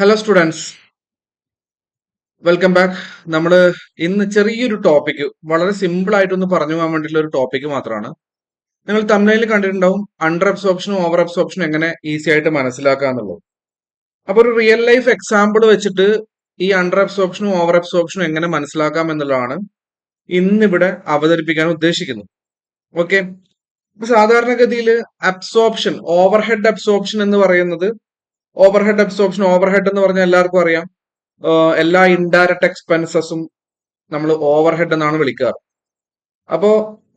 Hello students welcome back നമ്മൾ ഇന്ന് ചെറിയൊരു ടോപ്പിക് വളരെ സിമ്പിൾ ആയിട്ടൊന്ന് പറഞ്ഞു പോകാൻ വേണ്ടിയിട്ടുള്ള ഒരു ടോപ്പിക് മാത്രമാണ്. നിങ്ങൾ തമിഴിൽ കണ്ടിട്ടുണ്ടാവും അണ്ടർ അബ്സോപ്ഷനും ഓവർ അബ്സോപ്ഷനും എങ്ങനെ ഈസി ആയിട്ട് മനസ്സിലാക്കുക എന്നുള്ളത്. അപ്പോൾ ഒരു റിയൽ ലൈഫ് എക്സാമ്പിൾ വെച്ചിട്ട് ഈ അണ്ടർ അബ്സോപ്ഷനും ഓവർ അബ്സോപ്ഷനും എങ്ങനെ മനസ്സിലാക്കാം എന്നുള്ളതാണ് ഇന്നിവിടെ അവതരിപ്പിക്കാൻ ഉദ്ദേശിക്കുന്നത്. ഓക്കെ സാധാരണഗതിയിൽ അബ്സോപ്ഷൻ ഓവർഹെഡ് അബ്സോപ്ഷൻ എന്ന് പറയുന്നത് over head absorption over head എന്ന് പറഞ്ഞാൽ എല്ലാവർക്കും അറിയാം. എല്ലാ ഇൻഡയറക്റ്റ് എക്സ്പെൻസസും നമ്മൾ ഓവർഹെഡ് എന്നാണ് വിളിക്കാറ്. അപ്പോ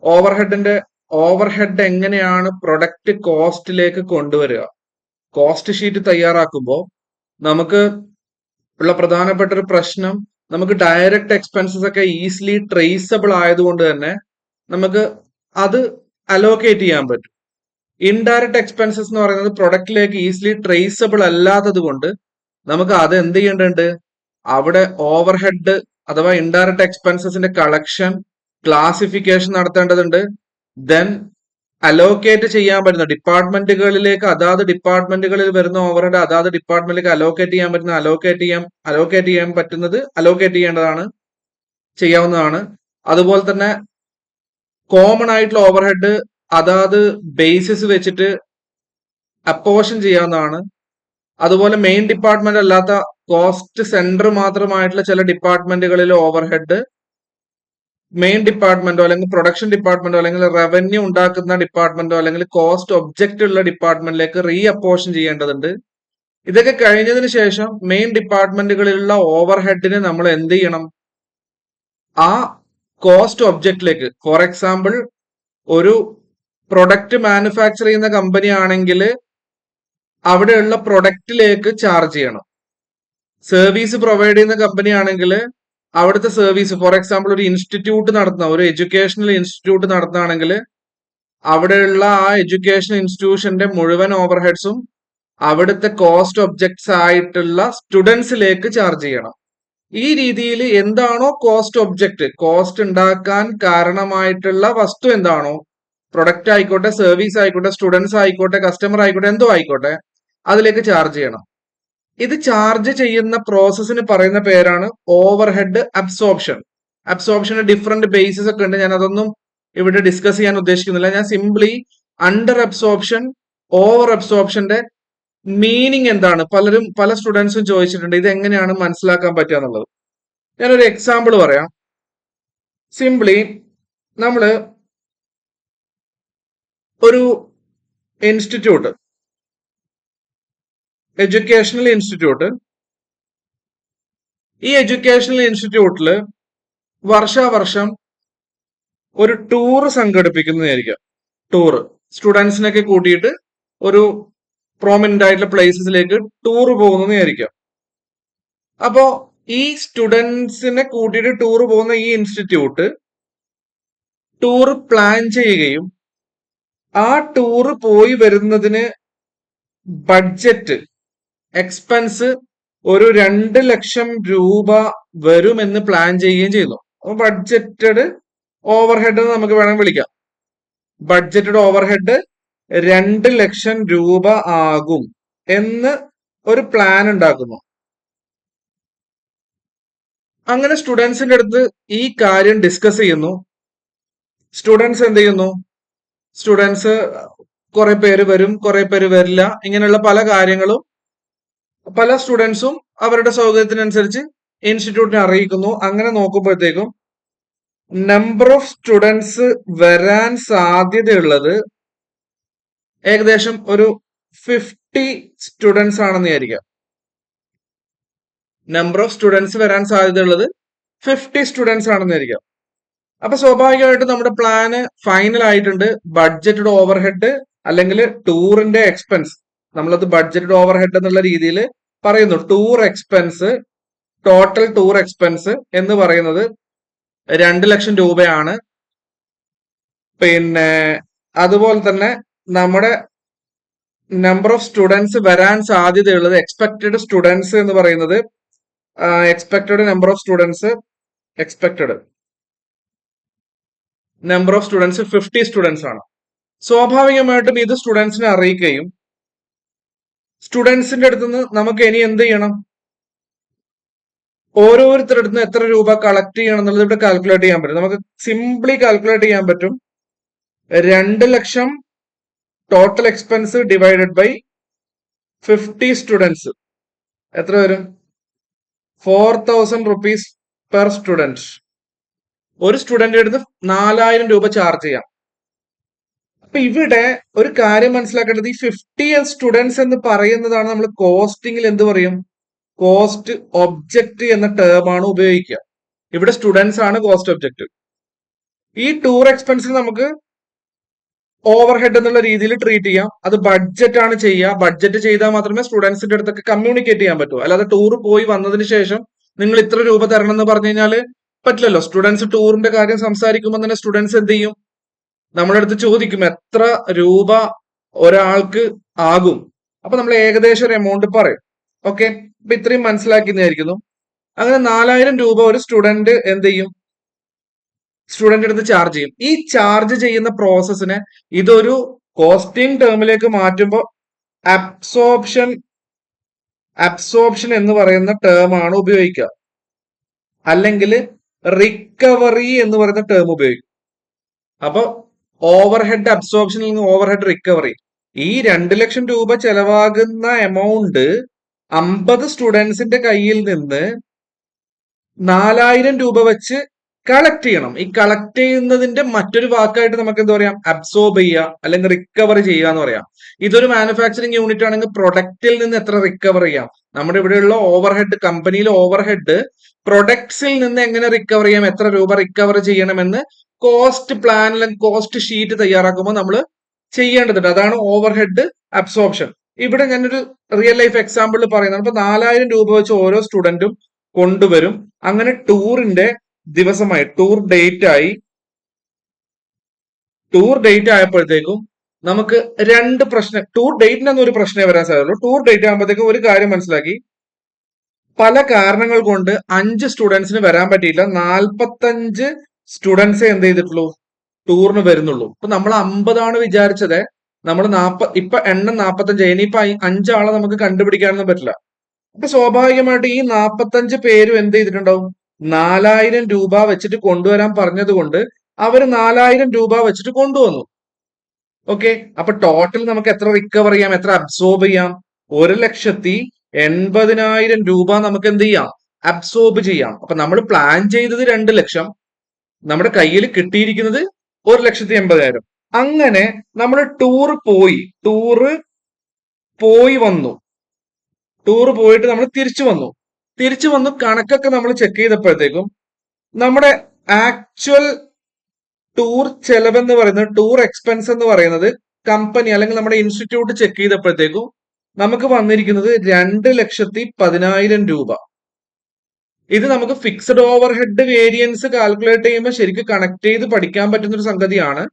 ഓവർഹെഡിന്റെ ഓവർഹെഡ് ഓവർ ഹെഡ് എങ്ങനെയാണ് പ്രൊഡക്റ്റ് കോസ്റ്റിലേക്ക് കൊണ്ടുവരിക? കോസ്റ്റ് ഷീറ്റ് തയ്യാറാക്കുമ്പോൾ നമുക്ക് ഉള്ള പ്രധാനപ്പെട്ട ഒരു പ്രശ്നം നമുക്ക് ഡയറക്റ്റ് എക്സ്പെൻസസ് ഒക്കെ ഈസിലി ട്രേസബിൾ ആയതുകൊണ്ട് തന്നെ നമുക്ക് അത് അലോക്കേറ്റ് ചെയ്യാൻ പറ്റും. ഇൻഡയറക്റ്റ് എക്സ്പെൻസസ് എന്ന് പറയുന്നത് പ്രൊഡക്റ്റിലേക്ക് ഈസിലി ട്രേസബിൾ അല്ലാത്തത് കൊണ്ട് നമുക്ക് അത് എന്ത് ചെയ്യേണ്ടതുണ്ട്? അവിടെ ഓവർ ഹെഡ് അഥവാ ഇൻഡയറക്റ്റ് എക്സ്പെൻസസിന്റെ കളക്ഷൻ ക്ലാസിഫിക്കേഷൻ നടത്തേണ്ടതുണ്ട്. ദെൻ അലോക്കേറ്റ് ചെയ്യാൻ പറ്റുന്ന ഡിപ്പാർട്ട്മെന്റുകളിലേക്ക് അതാത് ഡിപ്പാർട്ട്മെന്റുകളിൽ വരുന്ന ഓവർഹെഡ് അതാത് ഡിപ്പാർട്ട്മെന്റിലേക്ക് അലോക്കേറ്റ് ചെയ്യാൻ പറ്റുന്ന അലോക്കേറ്റ് ചെയ്യാം അലോക്കേറ്റ് ചെയ്യാൻ പറ്റുന്നത് അലോക്കേറ്റ് ചെയ്യേണ്ടതാണ് ചെയ്യാവുന്നതാണ്. അതുപോലെ തന്നെ കോമൺ ആയിട്ടുള്ള ഓവർ ഹെഡ് അതാത് ബേസിസ് വെച്ചിട്ട് അപ്പോഷൻ ചെയ്യാവുന്നതാണ്. അതുപോലെ മെയിൻ ഡിപ്പാർട്ട്മെന്റ് അല്ലാത്ത കോസ്റ്റ് സെന്റർ മാത്രമായിട്ടുള്ള ചില ഡിപ്പാർട്ട്മെന്റുകളിൽ ഓവർഹെഡ് മെയിൻ ഡിപ്പാർട്ട്മെന്റോ അല്ലെങ്കിൽ പ്രൊഡക്ഷൻ ഡിപ്പാർട്ട്മെന്റോ അല്ലെങ്കിൽ റവന്യൂ ഉണ്ടാക്കുന്ന ഡിപ്പാർട്ട്മെന്റോ അല്ലെങ്കിൽ കോസ്റ്റ് ഒബ്ജക്റ്റ് ഉള്ള ഡിപ്പാർട്ട്മെന്റിലേക്ക് റീ അപ്പോഷൻ ചെയ്യേണ്ടതുണ്ട്. ഇതൊക്കെ കഴിഞ്ഞതിന് ശേഷം മെയിൻ ഡിപ്പാർട്ട്മെന്റുകളിലുള്ള ഓവർ ഹെഡിനെ നമ്മൾ എന്ത് ചെയ്യണം? ആ കോസ്റ്റ് ഒബ്ജക്റ്റിലേക്ക് ഫോർ എക്സാമ്പിൾ ഒരു പ്രൊഡക്റ്റ് മാനുഫാക്ചർ ചെയ്യുന്ന കമ്പനി ആണെങ്കിൽ അവിടെയുള്ള പ്രൊഡക്റ്റിലേക്ക് ചാർജ് ചെയ്യണം. സർവീസ് പ്രൊവൈഡ് ചെയ്യുന്ന കമ്പനി ആണെങ്കിൽ അവിടുത്തെ സർവീസ് ഫോർ എക്സാമ്പിൾ ഒരു ഇൻസ്റ്റിറ്റ്യൂട്ട് നടത്തുന്ന ഒരു എഡ്യൂക്കേഷണൽ ഇൻസ്റ്റിറ്റ്യൂട്ട് നടത്തുകയാണെങ്കിൽ അവിടെയുള്ള ആ എഡ്യൂക്കേഷൻ ഇൻസ്റ്റിറ്റ്യൂഷന്റെ മുഴുവൻ ഓവർഹെഡ്സും അവിടുത്തെ കോസ്റ്റ് ഒബ്ജക്ട്സ് ആയിട്ടുള്ള സ്റ്റുഡൻസിലേക്ക് ചാർജ് ചെയ്യണം. ഈ രീതിയിൽ എന്താണോ കോസ്റ്റ് ഒബ്ജക്റ്റ് കോസ്റ്റ് ഉണ്ടാക്കാൻ കാരണമായിട്ടുള്ള വസ്തു എന്താണോ പ്രൊഡക്റ്റ് ആയിക്കോട്ടെ സർവീസ് ആയിക്കോട്ടെ സ്റ്റുഡൻസ് ആയിക്കോട്ടെ കസ്റ്റമർ ആയിക്കോട്ടെ എന്തോ ആയിക്കോട്ടെ അതിലേക്ക് ചാർജ് ചെയ്യണം. ഇത് ചാർജ് ചെയ്യുന്ന പ്രോസസ്സിന് പറയുന്ന പേരാണ് ഓവർ ഹെഡ് അബ്സോർപ്ഷൻ അബ്സോർപ്ഷന് ഡിഫറെന്റ് ബേസിസ് ഒക്കെ ഉണ്ട്. ഞാൻ അതൊന്നും ഇവിടെ ഡിസ്കസ് ചെയ്യാൻ ഉദ്ദേശിക്കുന്നില്ല. ഞാൻ സിംപ്ലി അണ്ടർ അബ്സോർപ്ഷൻ ഓവർ അബ്സോർപ്ഷന്റെ മീനിങ് എന്താണ്? പലരും പല സ്റ്റുഡൻസും ചോദിച്ചിട്ടുണ്ട്. ഇത് എങ്ങനെയാണ് മനസ്സിലാക്കാൻ പറ്റുക എന്നുള്ളത്. ഞാനൊരു എക്സാമ്പിൾ പറയാം. സിംപ്ലി നമ്മൾ ഒരു ഇൻസ്റ്റിറ്റ്യൂട്ട് എഡ്യൂക്കേഷണൽ ഇൻസ്റ്റിറ്റ്യൂട്ട് ഈ എഡ്യൂക്കേഷണൽ ഇൻസ്റ്റിറ്റ്യൂട്ടിൽ വർഷാവർഷം ഒരു ടൂർ സംഘടിപ്പിക്കുന്നതായിരിക്കാം. ടൂർ സ്റ്റുഡൻസിനൊക്കെ കൂട്ടിയിട്ട് ഒരു പ്രോമിനന്റ് ആയിട്ടുള്ള പ്ലേസസിലേക്ക് ടൂർ പോകുന്നതായിരിക്കാം. അപ്പോ ഈ സ്റ്റുഡൻസിനെ കൂട്ടിയിട്ട് ടൂർ പോകുന്ന ഈ ഇൻസ്റ്റിറ്റ്യൂട്ട് ടൂർ പ്ലാൻ ചെയ്യുകയും ആ ടൂർ പോയി വരുന്നതിന് ബഡ്ജറ്റ് എക്സ്പെൻസ് ഒരു രണ്ട് ലക്ഷം രൂപ വരുമെന്ന് പ്ലാൻ ചെയ്യുകയും ചെയ്യുന്നു ബഡ്ജറ്റഡ് ഓവർ ഹെഡ് നമുക്ക് വേണമെങ്കിൽ വിളിക്കാം. ബഡ്ജറ്റഡ് ഓവർ ഹെഡ് രണ്ട് ലക്ഷം രൂപ ആകും എന്ന് ഒരു പ്ലാൻ ഉണ്ടാക്കുന്നു. അങ്ങനെ സ്റ്റുഡൻസിന്റെ അടുത്ത് ഈ കാര്യം ഡിസ്കസ് ചെയ്യുന്നു. സ്റ്റുഡൻസ് എന്ത് ചെയ്യുന്നു? സ്റ്റുഡൻസ് കുറെ പേര് വരും കുറെ പേര് വരില്ല. ഇങ്ങനെയുള്ള പല കാര്യങ്ങളും പല സ്റ്റുഡൻസും അവരുടെ സൗകര്യത്തിനനുസരിച്ച് ഇൻസ്റ്റിറ്റ്യൂട്ടിനെ അറിയിക്കുന്നു. അങ്ങനെ നോക്കുമ്പോഴത്തേക്കും നമ്പർ ഓഫ് സ്റ്റുഡൻസ് വരാൻ സാധ്യതയുള്ളത് ഏകദേശം ഒരു ഫിഫ്റ്റി സ്റ്റുഡൻസ് ആണെന്ന് വിചാരിക്കാം നമ്പർ ഓഫ് സ്റ്റുഡൻസ് വരാൻ സാധ്യതയുള്ളത് ഫിഫ്റ്റി സ്റ്റുഡൻസ് ആണെന്ന് വിചാരിക്കാം അപ്പൊ സ്വാഭാവികമായിട്ടും നമ്മുടെ പ്ലാന് ഫൈനൽ ആയിട്ടുണ്ട്. ബഡ്ജറ്റഡ് ഓവർഹെഡ് അല്ലെങ്കിൽ ടൂറിന്റെ എക്സ്പെൻസ് നമ്മളത് ബഡ്ജറ്റഡ് ഓവർഹെഡ് എന്നുള്ള രീതിയിൽ പറയുന്നു. Tour expense total tour expense എന്ന് പറയുന്നത് രണ്ട് ലക്ഷം രൂപയാണ്. പിന്നെ അതുപോലെ തന്നെ നമ്മുടെ നമ്പർ ഓഫ് സ്റ്റുഡൻസ് വരാൻ സാധ്യതയുള്ളത് എക്സ്പെക്റ്റഡ് സ്റ്റുഡൻസ് എന്ന് പറയുന്നത് expected number of students expected number of students fifty students ആണ്. സ്വാഭാവികമായിട്ടും ഇത് സ്റ്റുഡൻസിനെ അറിയിക്കുകയും സ്റ്റുഡൻസിന്റെ അടുത്ത് നിന്ന് നമുക്ക് ഇനി എന്ത് ചെയ്യണം? ഓരോരുത്തരുടെ അടുത്ത് എത്ര രൂപ കളക്ട് ചെയ്യണം എന്നുള്ളത് ഇവിടെ കാൽക്കുലേറ്റ് ചെയ്യാൻ പറ്റും. നമുക്ക് സിംപ്ലി കാൽക്കുലേറ്റ് ചെയ്യാൻ പറ്റും. രണ്ട് ലക്ഷം total expense divided by fifty students എത്ര വരും? Four thousand rupees per student ഒരു സ്റ്റുഡന്റ് അടുത്ത് നാലായിരം രൂപ ചാർജ് ചെയ്യാം. അപ്പൊ ഇവിടെ ഒരു കാര്യം മനസ്സിലാക്കേണ്ടത് ഈ ഫിഫ്റ്റി സ്റ്റുഡൻസ് എന്ന് പറയുന്നതാണ് നമ്മൾ കോസ്റ്റിംഗിൽ എന്ത് പറയും? കോസ്റ്റ് ഒബ്ജക്റ്റ് എന്ന ടേം ആണ് ഉപയോഗിക്കുക. ഇവിടെ സ്റ്റുഡൻസ് ആണ് കോസ്റ്റ് ഒബ്ജക്റ്റ് ഈ ടൂർ എക്സ്പെൻസിൽ നമുക്ക് ഓവർ ഹെഡ് എന്നുള്ള രീതിയിൽ ട്രീറ്റ് ചെയ്യാം. അത് ബഡ്ജറ്റ് ആണ് ചെയ്യുക. ബഡ്ജറ്റ് ചെയ്താൽ മാത്രമേ സ്റ്റുഡൻസിന്റെ അടുത്തൊക്കെ കമ്മ്യൂണിക്കേറ്റ് ചെയ്യാൻ പറ്റൂ. അല്ലാതെ ടൂർ പോയി വന്നതിന് ശേഷം നിങ്ങൾ ഇത്ര രൂപ തരണം എന്ന് പറഞ്ഞു കഴിഞ്ഞാൽ പറ്റില്ലല്ലോ. സ്റ്റുഡൻസ് ടൂറിന്റെ കാര്യം സംസാരിക്കുമ്പോൾ തന്നെ സ്റ്റുഡൻസ് എന്ത് ചെയ്യും? നമ്മുടെ അടുത്ത് ചോദിക്കും എത്ര രൂപ ഒരാൾക്ക് ആകും? അപ്പൊ നമ്മൾ ഏകദേശം ഒരു എമൗണ്ട് പറയും. ഓക്കെ അപ്പൊ ഇത്രയും മനസ്സിലാക്കുന്നതായിരിക്കുന്നു അങ്ങനെ നാലായിരം രൂപ ഒരു സ്റ്റുഡന്റ് എന്ത് ചെയ്യും? സ്റ്റുഡന്റ് അടുത്ത് ചാർജ് ചെയ്യും. ഈ ചാർജ് ചെയ്യുന്ന പ്രോസസ്സിനെ ഇതൊരു കോസ്റ്റിംഗ് ടേമിലേക്ക് മാറ്റുമ്പോൾ അബ്സോപ്ഷൻ അബ്സോപ്ഷൻ എന്ന് പറയുന്ന ടേമാണ് ഉപയോഗിക്കുക. അല്ലെങ്കിൽ റിക്കവറി എന്ന് പറയുന്ന ടേം ഉപയോഗിക്കും. അപ്പൊ ഓവർ ഹെഡ് അബ്സോർപ്ഷനിൽ നിന്ന് ഓവർ ഹെഡ് റിക്കവറി ഈ രണ്ട് ലക്ഷം രൂപ ചെലവാകുന്ന എമൗണ്ട് അമ്പത് സ്റ്റുഡൻസിന്റെ കയ്യിൽ നിന്ന് നാലായിരം രൂപ വെച്ച് കളക്ട് ചെയ്യണം. ഈ കളക്ട് ചെയ്യുന്നതിന്റെ മറ്റൊരു വാക്കായിട്ട് നമുക്ക് എന്താ പറയാം? അബ്സോർബ് ചെയ്യുക അല്ലെങ്കിൽ റിക്കവർ ചെയ്യുക എന്ന് പറയാം. ഇതൊരു മാനുഫാക്ചറിങ് യൂണിറ്റ് ആണെങ്കിൽ പ്രൊഡക്റ്റിൽ നിന്ന് എത്ര റിക്കവർ ചെയ്യാം? നമ്മുടെ ഇവിടെയുള്ള ഓവർഹെഡ് കമ്പനിയിലെ ഓവർ ഹെഡ് പ്രൊഡക്ട്സിൽ നിന്ന് എങ്ങനെ റിക്കവർ ചെയ്യാം എത്ര രൂപ റിക്കവർ ചെയ്യണമെന്ന് കോസ്റ്റ് പ്ലാനിൽ കോസ്റ്റ് ഷീറ്റ് തയ്യാറാക്കുമ്പോൾ നമ്മൾ ചെയ്യേണ്ടതുണ്ട്. അതാണ് ഓവർ ഹെഡ് അബ്സോർപ്ഷൻ ഇവിടെ ഞാനൊരു റിയൽ ലൈഫ് എക്സാമ്പിൾ പറയുന്നത് അപ്പൊ നാലായിരം രൂപ വെച്ച് ഓരോ സ്റ്റുഡന്റും കൊണ്ടുവരും. അങ്ങനെ ടൂറിന്റെ ദിവസമായി ടൂർ ഡേറ്റ് ആയി. ടൂർ ഡേറ്റ് ആയപ്പോഴത്തേക്കും നമുക്ക് രണ്ട് പ്രശ്നം ടൂർ ഡേറ്റിനൊന്നും ഒരു പ്രശ്നമേ വരാൻ സാധ്യതയുള്ളൂ. ടൂർ ഡേറ്റ് ആകുമ്പോഴത്തേക്കും ഒരു കാര്യം മനസ്സിലാക്കി. പല കാരണങ്ങൾ കൊണ്ട് അഞ്ച് സ്റ്റുഡൻസിന് വരാൻ പറ്റിയില്ല നാൽപ്പത്തഞ്ച് സ്റ്റുഡൻസേ എന്ത് ചെയ്തിട്ടുള്ളൂ? ടൂറിന് വരുന്നുള്ളൂ. ഇപ്പൊ നമ്മൾ അമ്പതാണ് വിചാരിച്ചത്. നമ്മൾ നാപ്പ ഇപ്പൊ എണ്ണം നാപ്പത്തഞ്ച്. ഇനിയിപ്പൊ അഞ്ചാളെ നമുക്ക് കണ്ടുപിടിക്കാനൊന്നും പറ്റില്ല. അപ്പൊ സ്വാഭാവികമായിട്ട് ഈ നാപ്പത്തഞ്ച് പേരും എന്ത് ചെയ്തിട്ടുണ്ടാവും? നാലായിരം രൂപ വെച്ചിട്ട് കൊണ്ടുവരാൻ പറഞ്ഞത് കൊണ്ട് അവർ നാലായിരം രൂപ വെച്ചിട്ട് കൊണ്ടുവന്നു. ഓക്കെ? അപ്പൊ ടോട്ടൽ നമുക്ക് എത്ര റിക്കവർ ചെയ്യാം? എത്ര അബ്സോർബ് ചെയ്യാം? ഒരു ലക്ഷത്തി എൺപതിനായിരം രൂപ നമുക്ക് എന്ത് ചെയ്യാം? അബ്സോർബ് ചെയ്യാം. അപ്പൊ നമ്മൾ പ്ലാൻ ചെയ്തത് രണ്ട് ലക്ഷം. നമ്മുടെ കയ്യിൽ കിട്ടിയിരിക്കുന്നത് ഒരു ലക്ഷത്തി എൺപതിനായിരം. അങ്ങനെ നമ്മൾ ടൂർ പോയി. ടൂറ് പോയി വന്നു. ടൂർ പോയിട്ട് നമ്മൾ തിരിച്ചു വന്നു. തിരിച്ചു വന്നു കണക്കൊക്കെ നമ്മൾ ചെക്ക് ചെയ്തപ്പോഴത്തേക്കും നമ്മുടെ ആക്ച്വൽ ടൂർ ചെലവെന്ന് പറയുന്നത് ടൂർ എക്സ്പെൻസ് എന്ന് പറയുന്നത് കമ്പനി അല്ലെങ്കിൽ നമ്മുടെ ഇൻസ്റ്റിറ്റ്യൂട്ട് ചെക്ക് ചെയ്തപ്പോഴത്തേക്കും നമുക്ക് വന്നിരിക്കുന്നത് രണ്ട് ലക്ഷത്തി പതിനായിരം രൂപ. ഇത് നമുക്ക് fixed over head variance calculate ചെയ്യുമ്പോൾ ശരിക്കും കണക്ട് ചെയ്ത് പഠിക്കാൻ പറ്റുന്ന ഒരു സംഗതിയാണ്.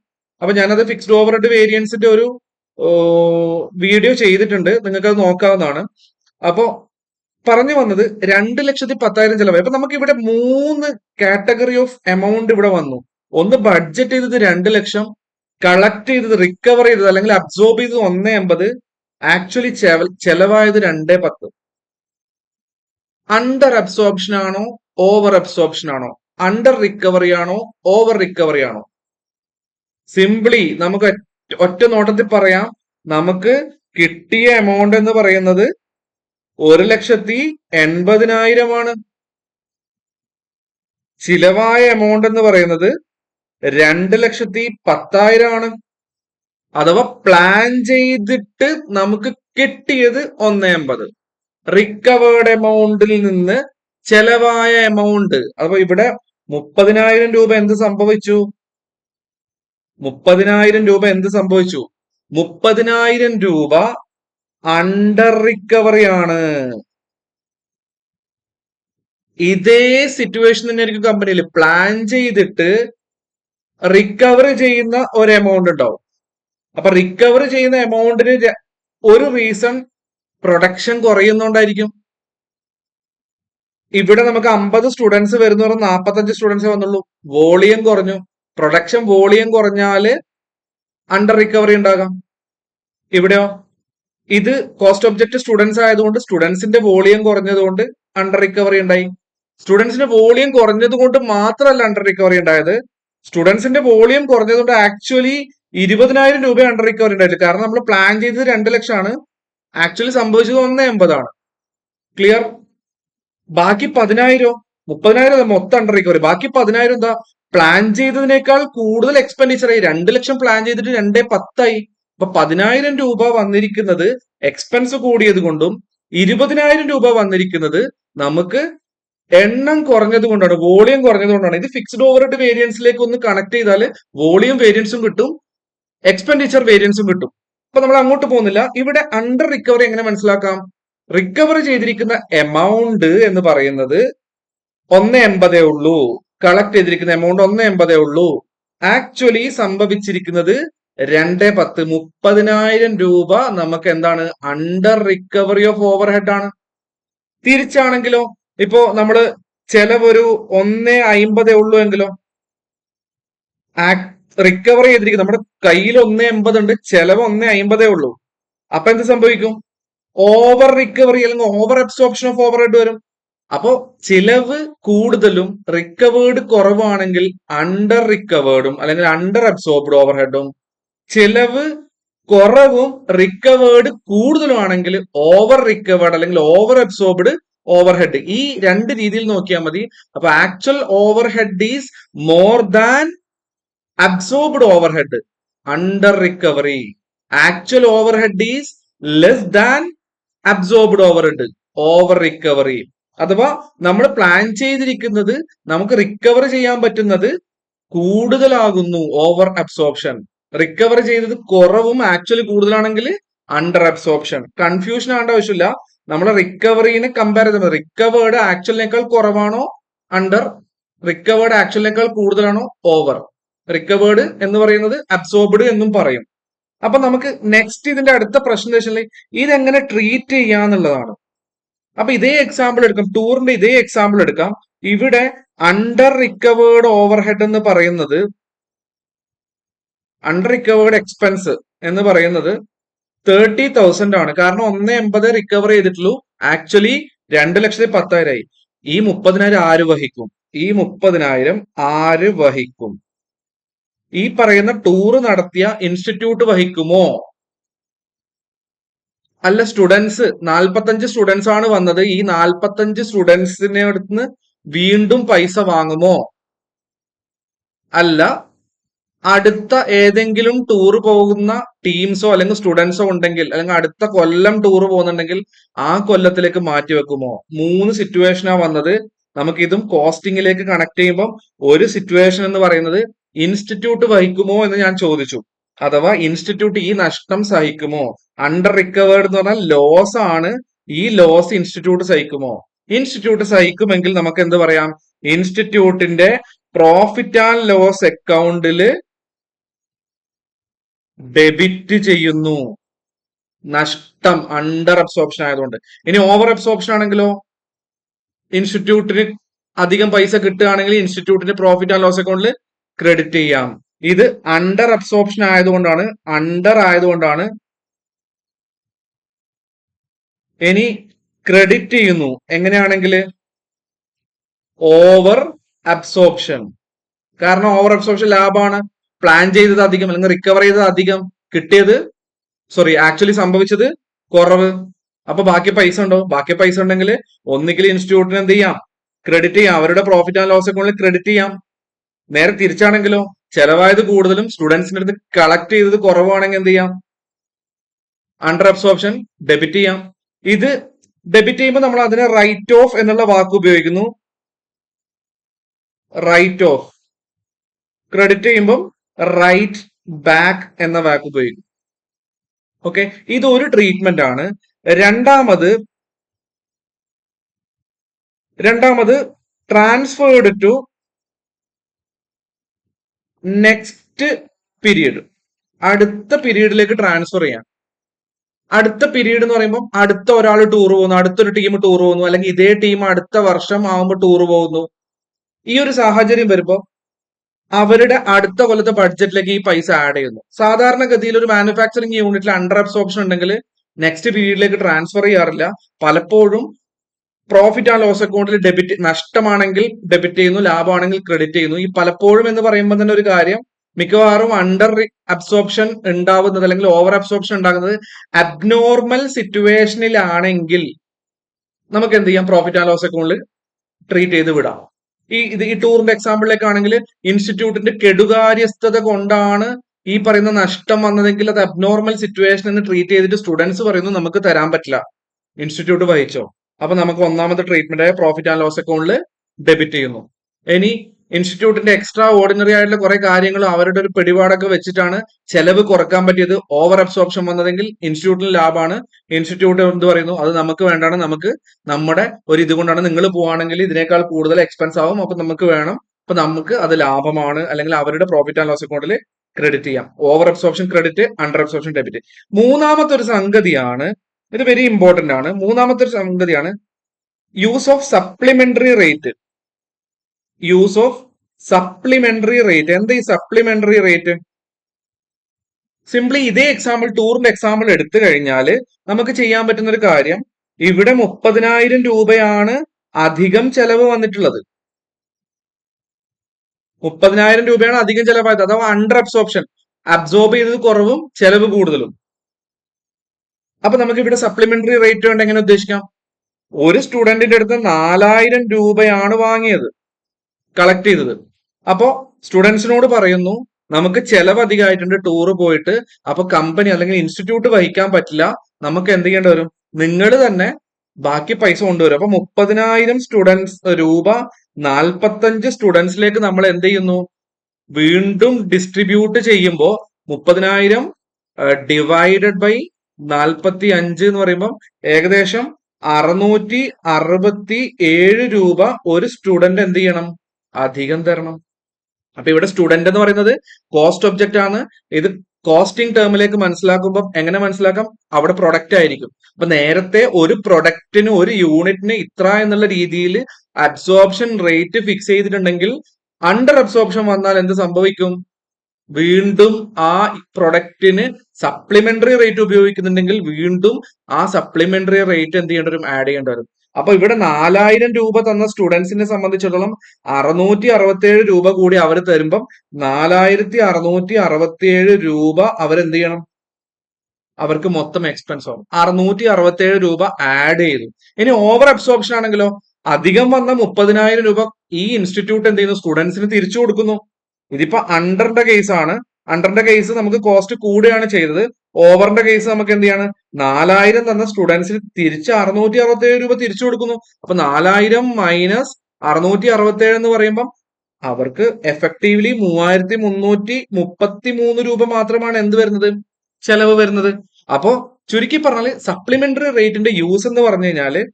അപ്പൊ ഞാനത് ഫിക്സ്ഡ് ഓവർ ഹെഡ് വേരിയൻസിന്റെ ഒരു വീഡിയോ ചെയ്തിട്ടുണ്ട്. നിങ്ങൾക്ക് അത് നോക്കാവുന്നതാണ്. അപ്പോ പറഞ്ഞു വന്നത് രണ്ട് ലക്ഷത്തി പത്തായിരം ചെലവായി. അപ്പൊ നമുക്ക് ഇവിടെ മൂന്ന് കാറ്റഗറി ഓഫ് എമൗണ്ട് ഇവിടെ വന്നു. ഒന്ന് ബഡ്ജറ്റ് ചെയ്തത് രണ്ട് ലക്ഷം കളക്ട് ചെയ്തത് റിക്കവർ ചെയ്തത് അല്ലെങ്കിൽ അബ്സോർബ് ചെയ്തത് ഒന്ന് എൺപത് ആക്ച്വലി ചെലവായത് രണ്ടേ പത്ത്. അണ്ടർ അബ്സോർപ്ഷൻ ആണോ ഓവർ അബ്സോർപ്ഷൻ ആണോ? അണ്ടർ റിക്കവറി ആണോ ഓവർ റിക്കവറി ആണോ? സിംപ്ലി നമുക്ക് ഒറ്റ നോട്ടത്തിൽ പറയാം. നമുക്ക് കിട്ടിയ എമൗണ്ട് എന്ന് പറയുന്നത് ഒരു ലക്ഷത്തി എൺപതിനായിരമാണ്. ചിലവായ എമൗണ്ട് എന്ന് പറയുന്നത് രണ്ട് ലക്ഷത്തി പത്തായിരമാണ്. അഥവാ പ്ലാൻ ചെയ്തിട്ട് നമുക്ക് കിട്ടിയത് ഒന്ന് എൺപത്. റിക്കവേർഡ് എമൗണ്ടിൽ നിന്ന് ചെലവായ എമൗണ്ട് അപ്പൊ ഇവിടെ മുപ്പതിനായിരം രൂപ എന്ത് സംഭവിച്ചു? മുപ്പതിനായിരം രൂപ എന്ത് സംഭവിച്ചു? മുപ്പതിനായിരം രൂപ അണ്ടർ റിക്കവറി ആണ്. ഇതേ സിറ്റുവേഷൻ തന്നെയായിരിക്കും കമ്പനിയിൽ പ്ലാൻ ചെയ്തിട്ട് റിക്കവർ ചെയ്യുന്ന ഒരു എമൗണ്ട് ഉണ്ടാവും. അപ്പൊ റിക്കവർ ചെയ്യുന്ന എമൗണ്ടിന് ഒരു റീസൺ പ്രൊഡക്ഷൻ കുറയുന്നോണ്ടായിരിക്കും. ഇവിടെ നമുക്ക് അമ്പത് സ്റ്റുഡൻസ് വരുന്ന പറഞ്ഞാൽ നാൽപ്പത്തഞ്ച് സ്റ്റുഡൻസ് വന്നുള്ളൂ. വോളിയം കുറഞ്ഞു. പ്രൊഡക്ഷൻ വോളിയം കുറഞ്ഞാൽ അണ്ടർ റിക്കവറി ഉണ്ടാകാം. ഇവിടെയോ? ഇത് കോസ്റ്റ് ഒബ്ജക്റ്റ് സ്റ്റുഡൻസ് ആയതുകൊണ്ട് സ്റ്റുഡൻസിന്റെ വോളിയം കുറഞ്ഞതുകൊണ്ട് അണ്ടർ റിക്കവറി ഉണ്ടായി. സ്റ്റുഡൻസിന്റെ വോളിയം കുറഞ്ഞതുകൊണ്ട് മാത്രമല്ല അണ്ടർ റിക്കവറി ഉണ്ടായത്. സ്റ്റുഡൻസിന്റെ വോളിയം കുറഞ്ഞതുകൊണ്ട് ആക്ച്വലി ഇരുപതിനായിരം രൂപ അണ്ടർ റിക്കവറി ഉണ്ടായിട്ടില്ല. കാരണം നമ്മൾ പ്ലാൻ ചെയ്തത് രണ്ട് ലക്ഷമാണ്. ആക്ച്വലി സംഭവിച്ചത് ഒന്ന് എൺപതാണ്. ക്ലിയർ ബാക്കി പതിനായിരം? മുപ്പതിനായിരം മൊത്തം അണ്ടർ റിക്കവറി ബാക്കി പതിനായിരം എന്താ? പ്ലാൻ ചെയ്തതിനേക്കാൾ കൂടുതൽ എക്സ്പെൻഡിച്ചർ ആയി. രണ്ട് ലക്ഷം പ്ലാൻ ചെയ്തിട്ട് രണ്ടേ പത്തായി. അപ്പൊ പതിനായിരം രൂപ വന്നിരിക്കുന്നത് എക്സ്പെൻസ് കൂടിയത് കൊണ്ടും ഇരുപതിനായിരം രൂപ വന്നിരിക്കുന്നത് നമുക്ക് എണ്ണം കുറഞ്ഞത് കൊണ്ടാണ് വോളിയം കുറഞ്ഞത് കൊണ്ടാണ്. ഇത് ഫിക്സ്ഡ് ഓവർഹെഡ് വേരിയൻസിലേക്ക് ഒന്ന് കണക്ട് ചെയ്താൽ വോളിയം വേരിയൻസും കിട്ടും. എക്സ്പെൻഡിച്ചർ വേരിയൻസും കിട്ടും. അപ്പൊ നമ്മൾ അങ്ങോട്ട് പോകുന്നില്ല. ഇവിടെ അണ്ടർ റിക്കവറി എങ്ങനെ മനസ്സിലാക്കാം? റിക്കവർ ചെയ്തിരിക്കുന്ന എമൗണ്ട് എന്ന് പറയുന്നത് ഒന്ന് എൺപതേ ഉള്ളൂ. കളക്ട് ചെയ്തിരിക്കുന്ന എമൗണ്ട് ഒന്ന് എൺപതേ ഉള്ളൂ. ആക്ച്വലി സംഭവിച്ചിരിക്കുന്നത് രണ്ട് പത്ത് മുപ്പതിനായിരം രൂപ നമുക്ക് എന്താണ്? Under recovery of over head ആണ്. തിരിച്ചാണെങ്കിലോ? ഇപ്പോ നമ്മൾ ചെലവൊരു ഒന്നേ അയിമ്പതേ ഉള്ളൂ എങ്കിലോ? റിക്കവർ ചെയ്തിരിക്കും. നമ്മുടെ കയ്യിൽ ഒന്ന് എൺപത് ഉണ്ട് ചെലവ് ഒന്ന് അമ്പതേ ഉള്ളൂ. അപ്പൊ എന്ത് സംഭവിക്കും? ഓവർ റിക്കവറി അല്ലെങ്കിൽ over absorption of over head വരും. അപ്പോ ചിലവ് കൂടുതലും റിക്കവേർഡ് കുറവാണെങ്കിൽ അണ്ടർ റിക്കവേർഡും അല്ലെങ്കിൽ അണ്ടർ അബ്സോർബ്ഡ് ഓവർ ഹെഡും ചിലവ് കുറവും റിക്കവേർഡ് കൂടുതലുമാണെങ്കിൽ ഓവർ റിക്കവേർഡ് അല്ലെങ്കിൽ ഓവർ അബ്സോർബ്ഡ് ഓവർ ഹെഡ് ഈ രണ്ട് രീതിയിൽ നോക്കിയാൽ മതി. അപ്പൊ actual over head is more than absorbed over head under recovery actual over head is less than absorbed over head over recovery അഥവാ നമ്മൾ പ്ലാൻ ചെയ്തിരിക്കുന്നത് നമുക്ക് റിക്കവർ ചെയ്യാൻ പറ്റുന്നത് കൂടുതലാകുന്നു ഓവർ അബ്സോർപ്ഷൻ റിക്കവർ ചെയ്തത് കുറവും ആക്ച്വലി കൂടുതലാണെങ്കിൽ അണ്ടർ അബ്സോർപ്ഷൻ കൺഫ്യൂഷൻ ആവേണ്ട ആവശ്യമില്ല. നമ്മൾ റിക്കവറിനെ കമ്പയർ ചെയ്ത് റിക്കവേർഡ് ആക്ച്വലിനേക്കാൾ കുറവാണോ? അണ്ടർ റിക്കവേർഡ് ആക്ച്വലിനേക്കാൾ കൂടുതലാണോ? ഓവർ റിക്കവേർഡ് എന്ന് പറയുന്നത് അബ്സോർബ്ഡ് എന്നും പറയും. അപ്പൊ നമുക്ക് നെക്സ്റ്റ് ഇതിന്റെ അടുത്ത പ്രസന്റേഷനിൽ ഇതെങ്ങനെ ട്രീറ്റ് ചെയ്യാന്നുള്ളതാണ് അപ്പൊ ഇതേ എക്സാമ്പിൾ എടുക്കാം. ടൂറിന്റെ ഇതേ എക്സാമ്പിൾ എടുക്കാം. ഇവിടെ അണ്ടർ റിക്കവേർഡ് ഓവർഹെഡ് എന്ന് പറയുന്നത് അണ്ടർ റിക്കവേർഡ് എക്സ്പെൻസ് എന്ന് പറയുന്നത് തേർട്ടി തൗസൻഡ് ആണ്. കാരണം ഒന്ന് എൺപത് റിക്കവർ ചെയ്തിട്ടുള്ളൂ. ആക്ച്വലി രണ്ട് ലക്ഷത്തി പത്തായിരമായി ഈ മുപ്പതിനായിരം ആര് വഹിക്കും? ഈ മുപ്പതിനായിരം ആര് വഹിക്കും? ഈ പറയുന്ന ടൂർ നടത്തിയ ഇൻസ്റ്റിറ്റ്യൂട്ട് വഹിക്കുമോ? അല്ല സ്റ്റുഡൻസ് നാൽപ്പത്തഞ്ച് സ്റ്റുഡൻസ് ആണ് വന്നത്. ഈ നാൽപ്പത്തഞ്ച് സ്റ്റുഡൻസിനെ അടുത്ത് വീണ്ടും പൈസ വാങ്ങുമോ? അല്ല അടുത്ത ഏതെങ്കിലും ടൂർ പോകുന്ന ടീംസോ അല്ലെങ്കിൽ സ്റ്റുഡൻസോ ഉണ്ടെങ്കിൽ അല്ലെങ്കിൽ അടുത്ത കൊല്ലം ടൂർ പോകുന്നുണ്ടെങ്കിൽ ആ കൊല്ലത്തിലേക്ക് മാറ്റി വെക്കുമോ മൂന്ന് സിറ്റുവേഷനാ വന്നത്. നമുക്ക് ഇതും കോസ്റ്റിംഗിലേക്ക് കണക്ട് ചെയ്യുമ്പോൾ ഒരു സിറ്റുവേഷൻ എന്ന് പറയുന്നത് ഇൻസ്റ്റിറ്റ്യൂട്ട് വഹിക്കുമോ എന്ന് ഞാൻ ചോദിച്ചു. അഥവാ ഇൻസ്റ്റിറ്റ്യൂട്ട് ഈ നഷ്ടം സഹിക്കുമോ? അണ്ടർ റിക്കവേർഡ് എന്ന് പറഞ്ഞാൽ ലോസ് ആണ്. ഈ ലോസ് ഇൻസ്റ്റിറ്റ്യൂട്ട് സഹിക്കുമോ? ഇൻസ്റ്റിറ്റ്യൂട്ട് സഹിക്കുമെങ്കിൽ നമുക്ക് എന്ത് പറയാം? ഇൻസ്റ്റിറ്റ്യൂട്ടിന്റെ പ്രോഫിറ്റ് ആൻഡ് ലോസ് അക്കൗണ്ടിൽ ഡെബിറ്റ് ചെയ്യുന്നു. നഷ്ടം അണ്ടർ അബ്സോർപ്ഷൻ ആയതുകൊണ്ട്. ഇനി ഓവർ അബ്സോർപ്ഷൻ ആണെങ്കിലോ? ഇൻസ്റ്റിറ്റ്യൂട്ടിന് അധികം പൈസ കിട്ടുകയാണെങ്കിൽ ഇൻസ്റ്റിറ്റ്യൂട്ടിന്റെ പ്രോഫിറ്റ് ആൻഡ് ലോസ് അക്കൗണ്ടിൽ ക്രെഡിറ്റ് ചെയ്യാം. ഇത് അണ്ടർ അബ്സോർപ്ഷൻ ആയതുകൊണ്ടാണ് അണ്ടർ ആയതുകൊണ്ടാണ് ഇനി ക്രെഡിറ്റ് ചെയ്യുന്നു. എങ്ങനെയാണെങ്കിൽ ഓവർ അബ്സോർപ്ഷൻ കാരണം ഓവർ അബ്സോർപ്ഷൻ ലാഭമാണ്. പ്ലാൻ ചെയ്തത് അധികം അല്ലെങ്കിൽ റിക്കവർ ചെയ്തത് അധികം കിട്ടിയത് സോറി ആക്ച്വലി സംഭവിച്ചത് കുറവ്. അപ്പൊ ബാക്കി പൈസ ഉണ്ടോ? ബാക്കി പൈസ ഉണ്ടെങ്കിൽ ഒന്നുകിൽ ഇൻസ്റ്റിറ്റ്യൂട്ടിന് എന്ത് ചെയ്യാം? ക്രെഡിറ്റ് ചെയ്യാം. അവരുടെ പ്രോഫിറ്റ് ആൻഡ് ലോസ് അക്കൗണ്ടിൽ ക്രെഡിറ്റ് ചെയ്യാം. നേരെ തിരിച്ചാണെങ്കിലോ? ചെലവായത് കൂടുതലും സ്റ്റുഡൻസിന്റെ അടുത്ത് കളക്ട് ചെയ്തത് കുറവാണെങ്കിൽ എന്ത് ചെയ്യാം? അണ്ടർ അബ്സോർപ്ഷൻ ഡെബിറ്റ് ചെയ്യാം. ഇത് ഡെബിറ്റ് ചെയ്യുമ്പോൾ നമ്മൾ അതിനെ റൈറ്റ് ഓഫ് എന്നുള്ള വാക്ക് ഉപയോഗിക്കുന്നു. റൈറ്റ് ഓഫ് ക്രെഡിറ്റ് ചെയ്യുമ്പം റൈറ്റ് ബാക്ക് എന്ന വാക്ക് ഉപയോഗിക്കും ഓക്കെ ഇത് ഒരു ട്രീറ്റ്മെന്റ് ആണ്. രണ്ടാമത് രണ്ടാമത് ട്രാൻസ്ഫേർഡ് ടു നെക്സ്റ്റ് പീരീഡ് അടുത്ത പീരീഡിലേക്ക് ട്രാൻസ്ഫർ ചെയ്യാം. അടുത്ത പീരീഡ് എന്ന് പറയുമ്പോൾ അടുത്ത ഒരാൾ ടൂർ പോകുന്നു അടുത്തൊരു ടീം ടൂർ പോകുന്നു അല്ലെങ്കിൽ ഇതേ ടീം അടുത്ത വർഷം ആവുമ്പോൾ ടൂർ പോകുന്നു. ഈ ഒരു സാഹചര്യം വരുമ്പോൾ അവരുടെ അടുത്ത കൊല്ലത്തെ ബഡ്ജറ്റിലേക്ക് ഈ പൈസ ആഡ് ചെയ്യുന്നു. സാധാരണഗതിയിൽ ഒരു മാനുഫാക്ചറിങ് യൂണിറ്റിൽ അണ്ടർ അബ്സോപ്ഷൻ ഉണ്ടെങ്കിൽ നെക്സ്റ്റ് പീരീഡിലേക്ക് ട്രാൻസ്ഫർ ചെയ്യാറില്ല. പലപ്പോഴും പ്രോഫിറ്റ് ആൻഡ് ലോസ് അക്കൗണ്ടിൽ ഡെബിറ്റ് നഷ്ടമാണെങ്കിൽ ഡെബിറ്റ് ചെയ്യുന്നു ലാഭമാണെങ്കിൽ ക്രെഡിറ്റ് ചെയ്യുന്നു. ഈ പലപ്പോഴും എന്ന് പറയുമ്പോൾ തന്നെ ഒരു കാര്യം മിക്കവാറും അണ്ടർ അബ്സോർപ്ഷൻ ഉണ്ടാവുന്നത് അല്ലെങ്കിൽ ഓവർ അബ്സോർപ്ഷൻ ഉണ്ടാകുന്നത് അബ്നോർമൽ സിറ്റുവേഷനിലാണെങ്കിൽ നമുക്ക് എന്ത് ചെയ്യാം? പ്രോഫിറ്റ് ആൻഡ് ലോസ് അക്കൗണ്ടിൽ ട്രീറ്റ് ചെയ്ത് വിടാം. ഈ ഇത് ഈ ടൂറിന്റെ എക്സാമ്പിളിലേക്കാണെങ്കിൽ ഇൻസ്റ്റിറ്റ്യൂട്ടിന്റെ കെടുകാര്യസ്ഥത കൊണ്ടാണ് ഈ പറയുന്ന നഷ്ടം വന്നതെങ്കിൽ അത് അബ്നോർമൽ സിറ്റുവേഷൻ എന്ന് ട്രീറ്റ് ചെയ്തിട്ട് സ്റ്റുഡൻസ് പറയുന്നു നമുക്ക് തരാൻ പറ്റില്ല. ഇൻസ്റ്റിറ്റ്യൂട്ട് വഹിച്ചോ. അപ്പൊ നമുക്ക് ഒന്നാമത്തെ ട്രീറ്റ്മെന്റ് ആയ പ്രോഫിറ്റ് ആൻഡ് ലോസ് അക്കൗണ്ടിൽ ഡെബിറ്റ് ചെയ്യുന്നു. ഇനി ഇൻസ്റ്റിറ്റ്യൂട്ടിന്റെ എക്സ്ട്രാ ഓർഡിനറി ആയിട്ടുള്ള കുറെ കാര്യങ്ങൾ അവരുടെ ഒരു പിടിപാടൊക്കെ വെച്ചിട്ടാണ് ചെലവ് കുറയ്ക്കാൻ പറ്റിയത്. ഓവർ അബ്സോർപ്ഷൻ വന്നതെങ്കിൽ ഇൻസ്റ്റിറ്റ്യൂട്ടിന് ലാഭമാണ്. ഇൻസ്റ്റിറ്റ്യൂട്ട് എന്ത് പറയുന്നു? അത് നമുക്ക് വേണ്ടാണ്. നമുക്ക് നമ്മുടെ ഒരു ഇത് കൊണ്ടാണ് നിങ്ങൾ പോവാണെങ്കിൽ ഇതിനേക്കാൾ കൂടുതൽ എക്സ്പെൻസ് ആവും. അപ്പൊ നമുക്ക് വേണം. അപ്പൊ നമുക്ക് അത് ലാഭമാണ്. അല്ലെങ്കിൽ അവരുടെ പ്രോഫിറ്റ് ആൻഡ് ലോസ് അക്കൗണ്ടിൽ ക്രെഡിറ്റ് ചെയ്യാം. Over absorption credit under absorption debit മൂന്നാമത്തെ ഒരു സംഗതിയാണ് ഇത് വെരി ഇമ്പോർട്ടന്റ് ആണ്. മൂന്നാമത്തെ ഒരു സംഗതിയാണ് use of supplementary rate use of supplementary rate എന്താ ഈ സപ്ലിമെന്ററി റേറ്റ് സിംപ്ലി ഇതേ എക്സാമ്പിൾ ടൂറിന്റെ എക്സാമ്പിൾ എടുത്തു കഴിഞ്ഞാൽ നമുക്ക് ചെയ്യാൻ പറ്റുന്ന ഒരു കാര്യം ഇവിടെ മുപ്പതിനായിരം രൂപയാണ് അധികം ചെലവ് വന്നിട്ടുള്ളത്. മുപ്പതിനായിരം രൂപയാണ് അധികം ചെലവായത്. അഥവാ അണ്ടർ അബ്സോപ്ഷൻ അബ്സോർബ് ചെയ്തത് കുറവും ചെലവ് കൂടുതലും. അപ്പൊ നമുക്ക് ഇവിടെ സപ്ലിമെന്ററി റേറ്റ് കൊണ്ട് എങ്ങനെ ഉദ്ദേശിക്കാം? ഒരു സ്റ്റുഡന്റിന്റെ അടുത്ത് നാലായിരം രൂപയാണ് വാങ്ങിയത്. കളക്ട് ചെയ്തത്. അപ്പോ സ്റ്റുഡൻസിനോട് പറയുന്നു നമുക്ക് ചെലവ് അധികമായിട്ടുണ്ട് ടൂർ പോയിട്ട്. അപ്പൊ കമ്പനി അല്ലെങ്കിൽ ഇൻസ്റ്റിറ്റ്യൂട്ട് വഹിക്കാൻ പറ്റില്ല. നമുക്ക് എന്ത് ചെയ്യേണ്ടി വരും? നിങ്ങൾ തന്നെ ബാക്കി പൈസ കൊണ്ടുവരും. അപ്പൊ മുപ്പതിനായിരം സ്റ്റുഡൻസ് രൂപ നാൽപ്പത്തഞ്ച് സ്റ്റുഡൻസിലേക്ക് നമ്മൾ എന്ത് ചെയ്യുന്നു? വീണ്ടും ഡിസ്ട്രിബ്യൂട്ട് ചെയ്യുമ്പോൾ മുപ്പതിനായിരം ഡിവൈഡഡ് ബൈ നാൽപ്പത്തി അഞ്ച് എന്ന് പറയുമ്പോൾ ഏകദേശം അറുന്നൂറ്റി അറുപത്തി ഏഴ് രൂപ ഒരു സ്റ്റുഡന്റ് എന്ത് ചെയ്യണം? അധികം തരണം. അപ്പൊ ഇവിടെ സ്റ്റുഡന്റ് എന്ന് പറയുന്നത് കോസ്റ്റ് ഒബ്ജക്റ്റ് ആണ്. ഇത് കോസ്റ്റിംഗ് ടേമിലേക്ക് മനസ്സിലാക്കുമ്പോൾ എങ്ങനെ മനസ്സിലാക്കാം? അവിടെ പ്രൊഡക്റ്റ് ആയിരിക്കും. അപ്പൊ നേരത്തെ ഒരു പ്രൊഡക്റ്റിന് ഒരു യൂണിറ്റിന് ഇത്ര എന്നുള്ള രീതിയിൽ അബ്സോർപ്ഷൻ റേറ്റ് ഫിക്സ് ചെയ്തിട്ടുണ്ടെങ്കിൽ അണ്ടർ അബ്സോർപ്ഷൻ വന്നാൽ എന്ത് സംഭവിക്കും? വീണ്ടും ആ പ്രൊഡക്റ്റിന് സപ്ലിമെന്ററി റേറ്റ് ഉപയോഗിക്കുന്നുണ്ടെങ്കിൽ വീണ്ടും ആ സപ്ലിമെന്ററി റേറ്റ് എന്ത് ചെയ്യേണ്ടി വരും? ആഡ് ചെയ്യേണ്ടി വരും. അപ്പൊ ഇവിടെ നാലായിരം രൂപ തന്ന സ്റ്റുഡൻസിനെ സംബന്ധിച്ചിടത്തോളം അറുന്നൂറ്റി അറുപത്തിയേഴ് രൂപ കൂടി അവർ തരുമ്പം നാലായിരത്തി അറുന്നൂറ്റി അറുപത്തിയേഴ് രൂപ അവരെന്ത് ചെയ്യണം? അവർക്ക് മൊത്തം എക്സ്പെൻസ് ആവും. അറുന്നൂറ്റി അറുപത്തിയേഴ് രൂപ ആഡ് ചെയ്തു. ഇനി ഓവർ അബ്സോർപ്ഷൻ ആണെങ്കിലോ? അധികം വന്ന മുപ്പതിനായിരം രൂപ ഈ ഇൻസ്റ്റിറ്റ്യൂട്ട് എന്ത് ചെയ്യുന്നു? സ്റ്റുഡൻസിന് തിരിച്ചു കൊടുക്കുന്നു. ഇതിപ്പോ അണ്ടറിന്റെ കേസ് ആണ്. അണ്ടറിന്റെ കേസ് നമുക്ക് കോസ്റ്റ് കൂടുകയാണ് ചെയ്തത്. ഓവറിന്റെ കേസ് നമുക്ക് എന്ത് ചെയ്യാണ്? നാലായിരം തന്ന സ്റ്റുഡൻസിന് തിരിച്ച് അറുന്നൂറ്റി അറുപത്തി ഏഴ് രൂപ തിരിച്ചു കൊടുക്കുന്നു. അപ്പൊ നാലായിരം മൈനസ് അറുന്നൂറ്റി അറുപത്തി ഏഴ് എന്ന് പറയുമ്പോൾ അവർക്ക് എഫക്റ്റീവ്ലി മൂവായിരത്തി മുന്നൂറ്റി മുപ്പത്തി മൂന്ന് രൂപ മാത്രമാണ് എന്ത് വരുന്നത്? ചെലവ് വരുന്നത്. അപ്പോ ചുരുക്കി പറഞ്ഞാൽ സപ്ലിമെന്ററി റേറ്റിന്റെ യൂസ് എന്ന് പറഞ്ഞു കഴിഞ്ഞാൽ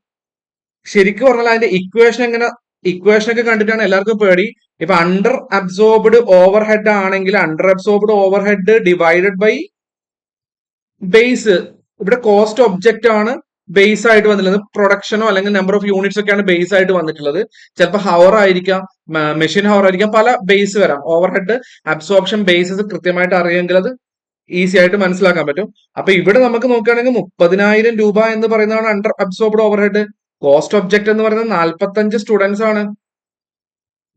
ശരിക്കും പറഞ്ഞാൽ അതിന്റെ ഇക്വേഷൻ എങ്ങനെ ഇക്വേഷൻ ഒക്കെ കണ്ടിട്ടാണ് എല്ലാവർക്കും പേടി. ഇപ്പൊ അണ്ടർ അബ്സോർബ്ഡ് ഓവർ ഹെഡ് ആണെങ്കിൽ under absorbed over head divided by base ഇവിടെ കോസ്റ്റ് ഒബ്ജക്റ്റ് ആണ് ബേസ് ആയിട്ട് വന്നിട്ടുള്ളത്. പ്രൊഡക്ഷനോ അല്ലെങ്കിൽ നമ്പർ ഓഫ് യൂണിറ്റ്സ് ഒക്കെയാണ് ബേസ് ആയിട്ട് വന്നിട്ടുള്ളത്. ചിലപ്പോൾ ഹവർ ആയിരിക്കാം മെഷീൻ ഹവർ ആയിരിക്കാം പല ബേസ് വരാം. ഓവർ ഹെഡ് അബ്സോർപ്ഷൻ ബേസസ് കൃത്യമായിട്ട് അറിയാമെങ്കിൽ അത് ഈസി ആയിട്ട് മനസ്സിലാക്കാൻ പറ്റും. അപ്പൊ ഇവിടെ നമുക്ക് നോക്കുകയാണെങ്കിൽ മുപ്പതിനായിരം രൂപ എന്ന് പറയുന്നതാണ് under absorbed over head cost object എന്ന് പറയുന്നത് നാൽപ്പത്തഞ്ച് സ്റ്റുഡൻസ് ആണ്.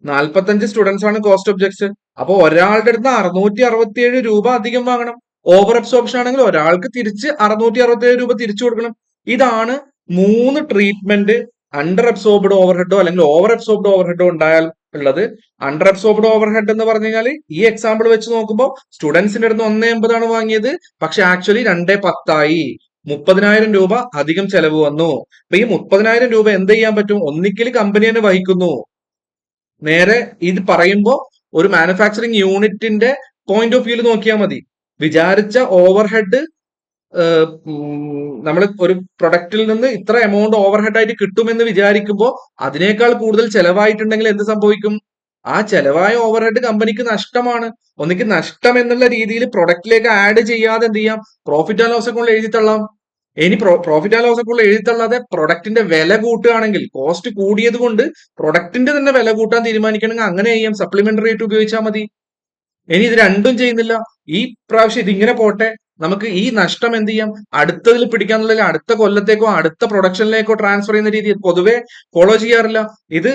നാൽപ്പത്തഞ്ച് സ്റ്റുഡൻസ് ആണ് കോസ്റ്റ് ഒബ്ജക്ട്സ് അപ്പൊ ഒരാളുടെ അടുത്ത് അറുന്നൂറ്റി അറുപത്തിയേഴ് രൂപ അധികം വാങ്ങണം. ഓവർ അബ്സോർപ്ഷൻ ആണെങ്കിൽ ഒരാൾക്ക് തിരിച്ച് അറുന്നൂറ്റി അറുപത്തിയേഴ് രൂപ തിരിച്ചു കൊടുക്കണം. ഇതാണ് മൂന്ന് ട്രീറ്റ്മെന്റ് അണ്ടർ അബ്സോർബ്ഡ് ഓവർ ഹെഡോ അല്ലെങ്കിൽ ഓവർ അബ്സോർബ്ഡ് ഓവർ ഹെഡോ ഉണ്ടായാൽ ഉള്ളത്. അണ്ടർ അബ്സോർബ്ഡ് ഓവർ ഹെഡ് എന്ന് പറഞ്ഞു കഴിഞ്ഞാൽ ഈ എക്സാമ്പിൾ വെച്ച് നോക്കുമ്പോൾ സ്റ്റുഡൻസിന്റെ അടുത്ത് ഒന്നേ എൺപതാണ് വാങ്ങിയത്. പക്ഷെ ആക്ച്വലി രണ്ടേ പത്തായി. മുപ്പതിനായിരം രൂപ അധികം ചെലവ് വന്നു. അപ്പൊ ഈ മുപ്പതിനായിരം രൂപ എന്ത് ചെയ്യാൻ പറ്റും? ഒന്നിക്കൽ കമ്പനി തന്നെ വഹിക്കുന്നു. നേരെ ഇത് പറയുമ്പോൾ ഒരു മാനുഫാക്ചറിങ് യൂണിറ്റിന്റെ പോയിന്റ് ഓഫ് വ്യൂൽ നോക്കിയാൽ മതി. വിചാരിച്ച ഓവർ ഹെഡ് നമ്മൾ ഒരു പ്രൊഡക്റ്റിൽ നിന്ന് ഇത്ര എമൗണ്ട് ഓവർ ഹെഡ് ആയിട്ട് കിട്ടുമെന്ന് വിചാരിക്കുമ്പോൾ അതിനേക്കാൾ കൂടുതൽ ചെലവായിട്ടുണ്ടെങ്കിൽ എന്ത് സംഭവിക്കും? ആ ചെലവായ ഓവർ ഹെഡ് കമ്പനിക്ക് നഷ്ടമാണ്. ഒന്നിക്ക് നഷ്ടം എന്നുള്ള രീതിയിൽ പ്രൊഡക്റ്റിലേക്ക് ആഡ് ചെയ്യാതെ എന്ത് ചെയ്യാം? പ്രോഫിറ്റ് ആൻഡ് ലോസ് അക്കൗണ്ടിൽ എഴുതി തള്ളാം. ഇനി പ്രോഫിറ്റ് ആൻഡ് ലോസ് അക്കൗണ്ട് എഴുതിത്തള്ളാതെ പ്രൊഡക്റ്റിന്റെ വില കൂട്ടുകയാണെങ്കിൽ കോസ്റ്റ് കൂടിയത് കൊണ്ട് പ്രൊഡക്റ്റിന്റെ തന്നെ വില കൂട്ടാൻ തീരുമാനിക്കണമെങ്കിൽ അങ്ങനെ ചെയ്യാം സപ്ലിമെന്ററി റേറ്റ് ഉപയോഗിച്ചാൽ മതി. ഇനി ഇത് രണ്ടും ചെയ്യുന്നില്ല. ഈ പ്രാവശ്യം ഇതിങ്ങനെ പോട്ടെ. നമുക്ക് ഈ നഷ്ടം എന്ത് ചെയ്യാം? അടുത്തതിൽ പിടിക്കാന്നുള്ള അടുത്ത കൊല്ലത്തേക്കോ അടുത്ത പ്രൊഡക്ഷനിലേക്കോ ട്രാൻസ്ഫർ ചെയ്യുന്ന രീതി പൊതുവെ ഫോളോ ചെയ്യാറില്ല. ഇത്